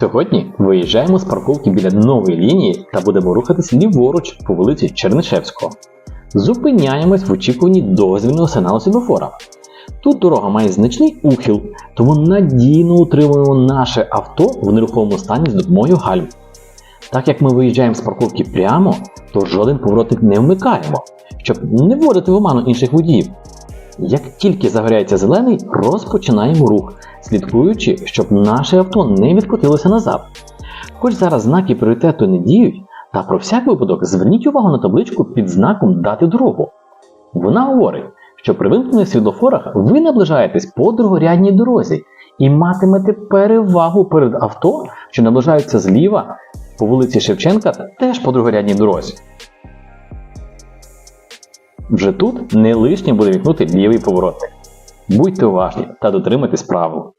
Сьогодні виїжджаємо з парковки біля нової лінії та будемо рухатись ліворуч по вулиці Чернишевського. Зупиняємось в очікуванні дозвільного сигналу світлофора. Тут дорога має значний ухил, тому надійно утримуємо наше авто в нерухомому стані з допомогою гальм. Так як ми виїжджаємо з парковки прямо, то жоден поворотник не вмикаємо, щоб не вводити в оману інших водіїв. Як тільки загоряється зелений, розпочинаємо рух, слідкуючи, щоб наше авто не відкотилося назад. Хоч зараз знаки пріоритету не діють, та про всяк випадок зверніть увагу на табличку під знаком Дати дорогу. Вона говорить, що при вимкнених світлофорах ви наближаєтесь по другорядній дорозі і матимете перевагу перед авто, що наближаються зліва по вулиці Шевченка теж по другорядній дорозі. Вже тут не лишнє буде вікнути лівий поворотник. Будьте уважні та дотримуйтесь правил.